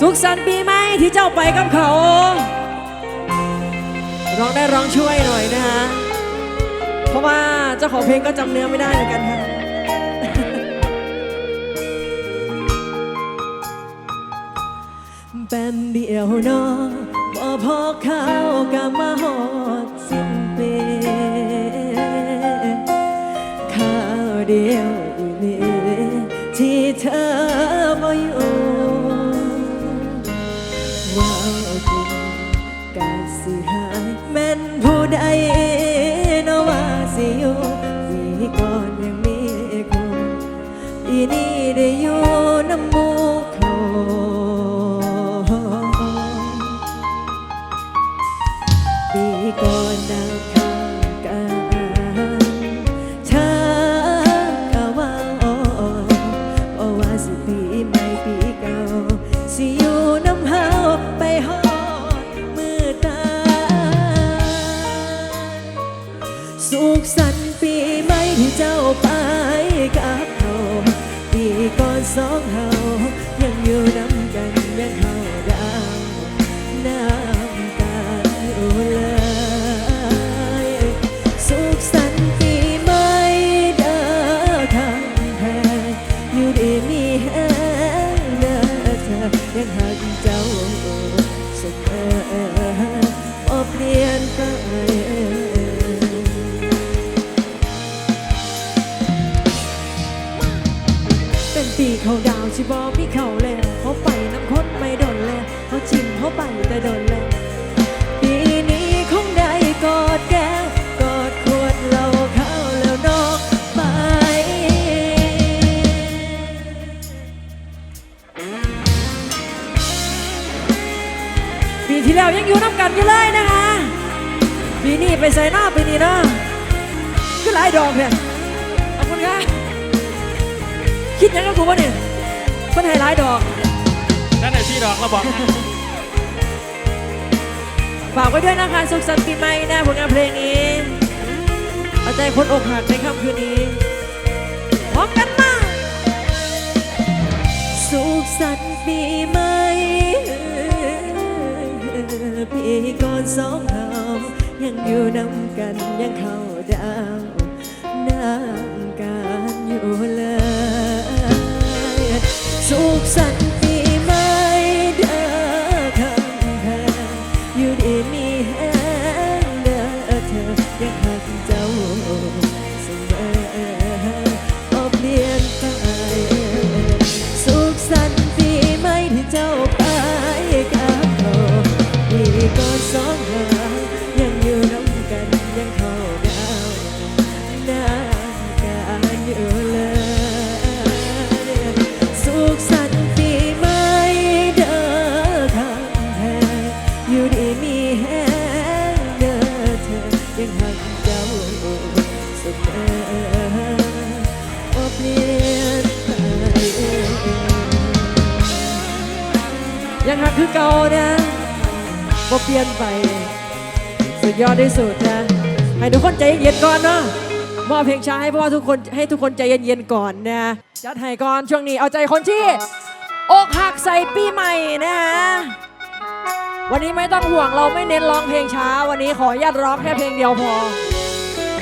สุขสันต์ปีใหม่ที่เจ้าไปกับเขา ร้องได้ร้องช่วยหน่อยนะฮะ เพราะว่าเจ้าของเพลงก็จำเนื้อไม่ได้เหมือนกันค่ะแป๊บเดียวนอบ่พอข้าวก็มาหอดสิ้นปีข้าวเดียว ปีก่อนนักทาง เขาด เราบอกฝากไว้ด้วยนะคะสุขสันต์ปีใหม่นะผลงานเพลงนี้เอาใจคนอกหักในค่ำคืนนี้พร้อมกันมาสุขสันต์ปีใหม่ปีก่อนสองเรายังอยู่นำกันยังเข้าด ลี่ยนไป สุดยอดที่สุดนะ ให้ทุกคนใจเย็นๆก่อนเนาะมอบเพลงช้าให้เพราะว่าทุกคนให้ทุกคนใจเย็นๆก่อนนะจัดให้ก่อนช่วงนี้เอาใจคนที่อกหักใส่ปีใหม่นะฮะวันนี้ไม่ต้องห่วงเราไม่เน้นร้องเพลงช้า วันนี้ขออนุญาตร้องแค่เพลงเดียวพอ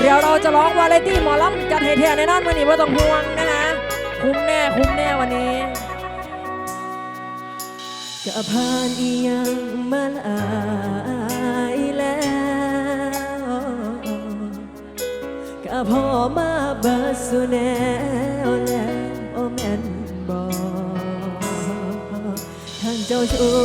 เดี๋ยวเราจะร้องวาไรตี้หมอลำจัดให้แท้ในนั้นวันนี้ไม่ต้องห่วงนะฮะคุ้มแน่คุ้มแน่วันนี้จะผ่านอียัง ทั้ง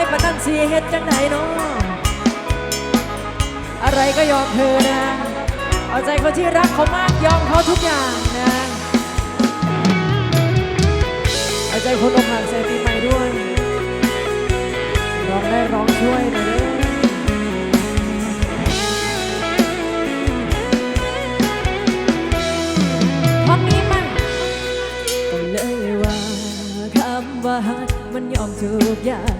ายปะนั่นสีเฮ็ดจังไหนเนาะอะไรก็ยอมเธอนะ เอาใจคนที่รักเขามากยอมเขาทุกอย่างนะ เอาใจคนอกหักเส่ปีใหม่ด้วย ร้องได้ร้องช่วยนะเด้อว่าคำว่าหักมันยอมทุกอย่าง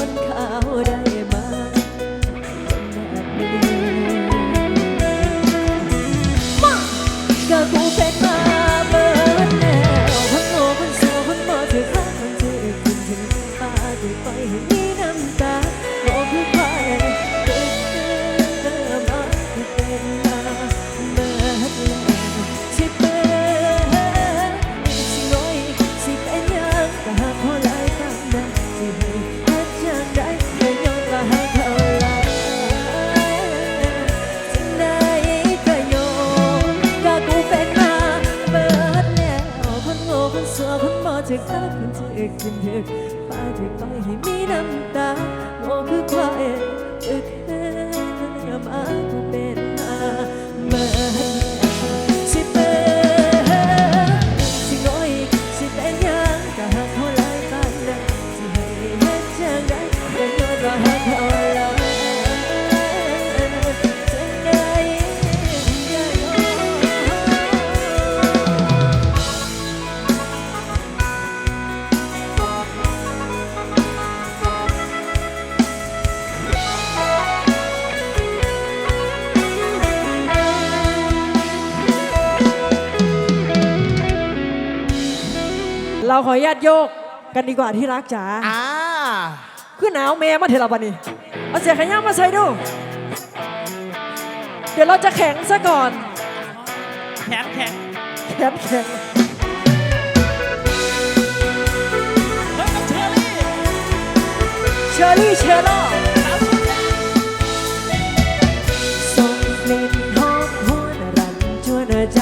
โยกกันดีกว่าที่รักจ๋าอ่าคือหนาวแม่มาเถอะบันนี้เอาเสียงขย้ามาใส่ดู เดี๋ยวเราจะแข็งซะก่อน แข็งแข็งแข็งแข็งเชอรี่เชอร์ล่าส่งกลิ่นหอมหวนรันจวนใจ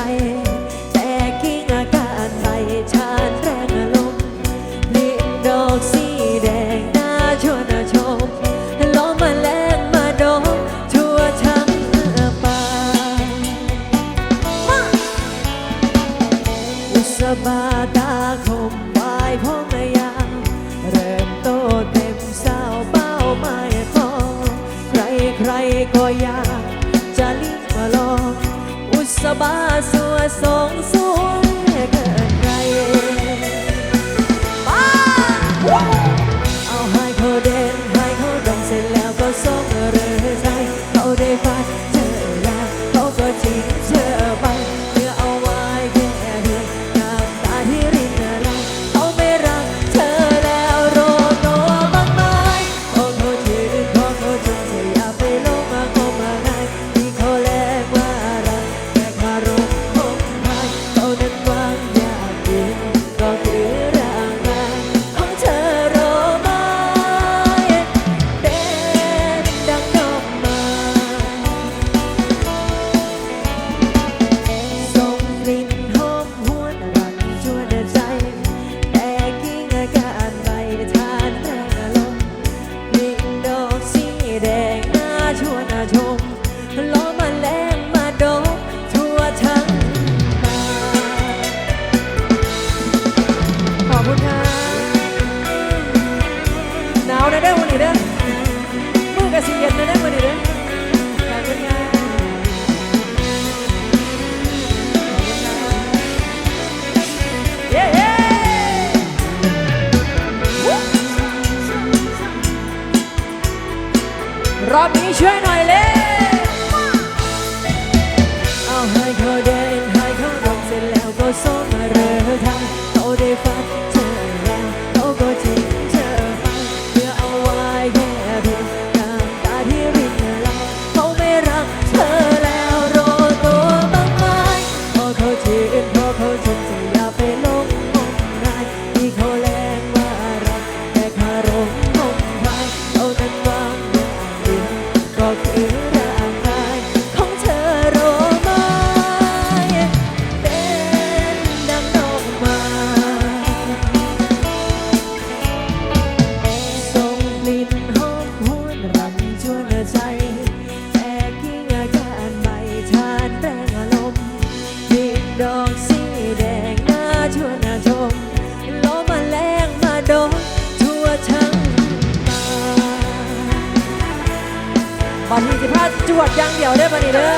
มาดีเด้อ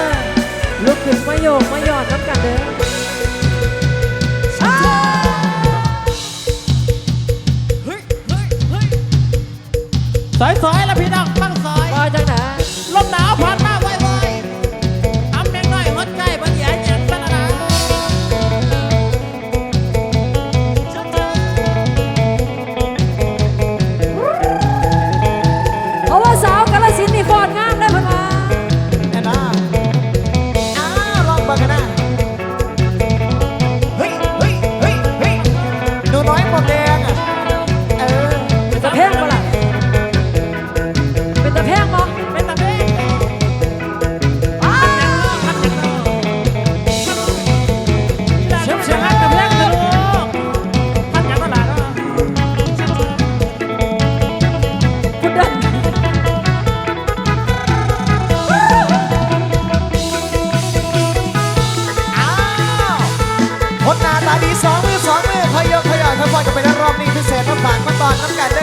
ลุกขึ้นมาโยกมาหยอดน้ำกันเด้อสายๆแล้วพี่น้อง 他们感觉。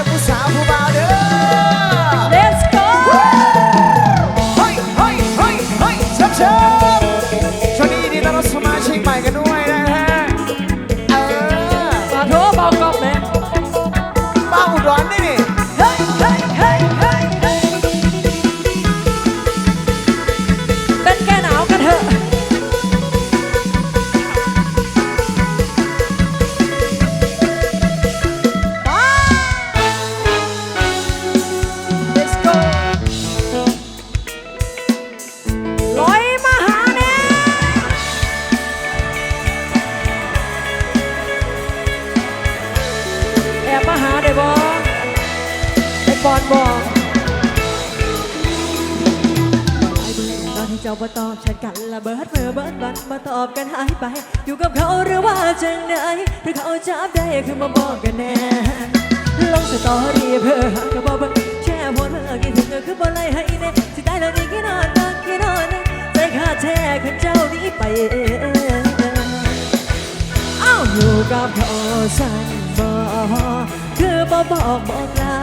สั่นบ่คือบ่บอกบอกลา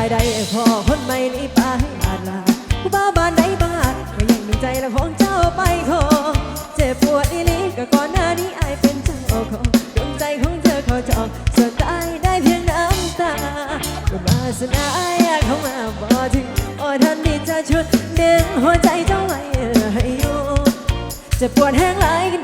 ายได้พอคนไม่นี้ไปอาจลาผู้บ้าบ้านใดบ้านก็ยังมีใจและของเจ้าไปขอเจ็บปวดอีลีก็ก่อนหน้านี้อายเป็นเจ้าของดวงใจของเธอขอจองส่วนตายได้เพียงน้ำตาก็มาสนายากเข้ามาบอถึงโอ้ท่านนี่จะชุดเดึงหัวใจเจ้าไว้ให้อยู่จ็บปวดแห้งไหลกัน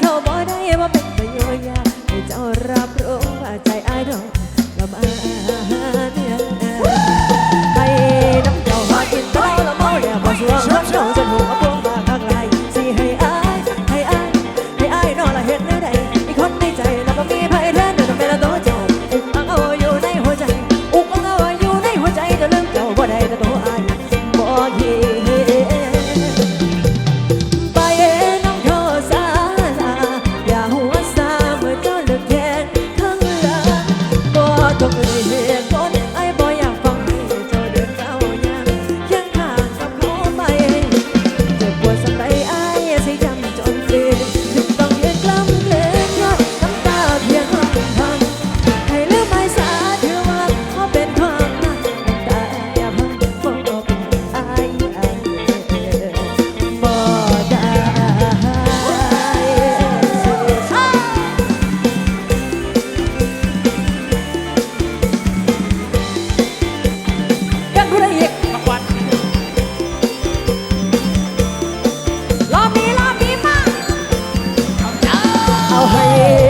Hey.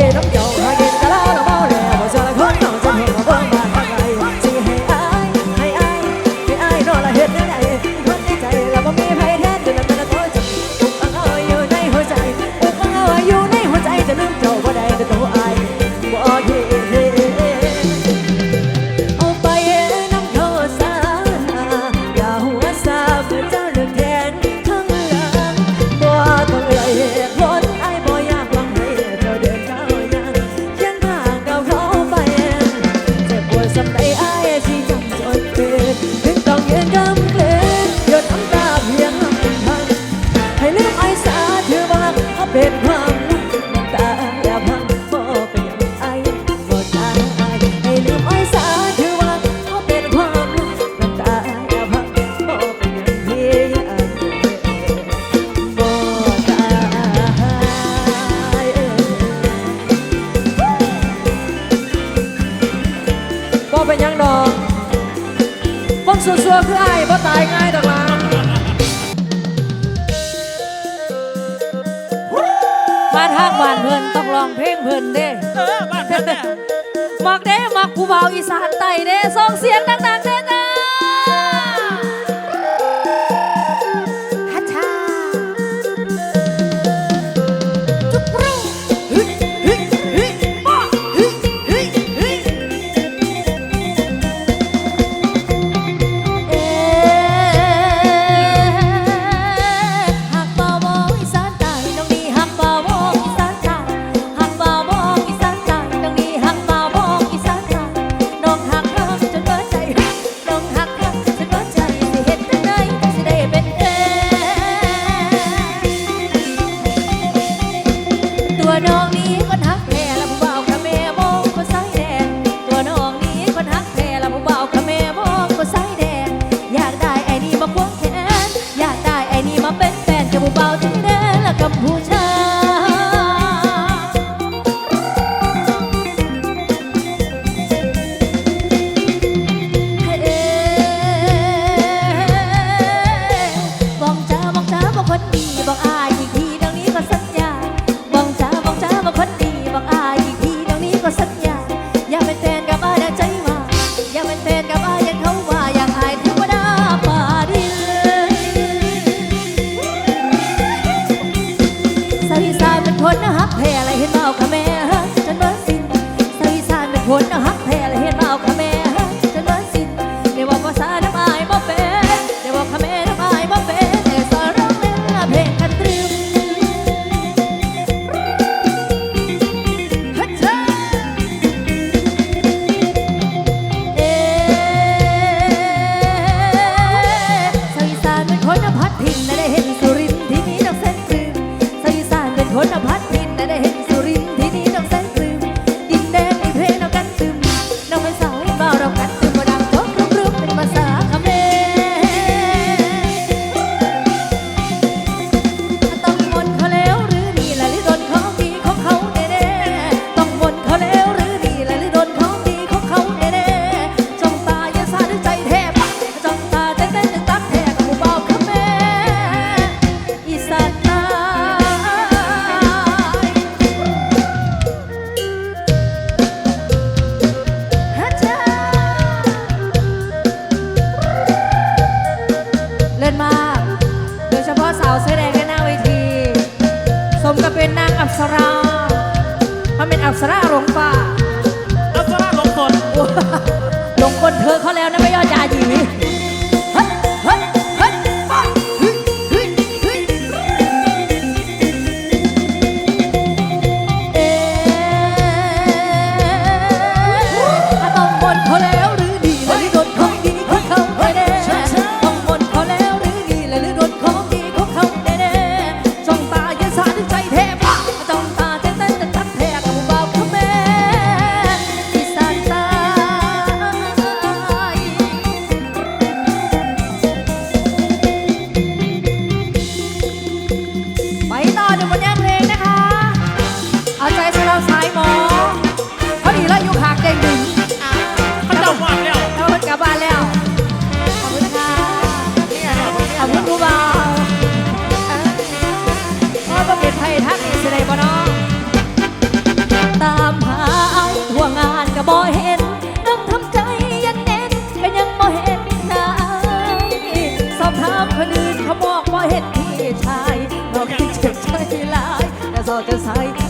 i'm asrarong tight.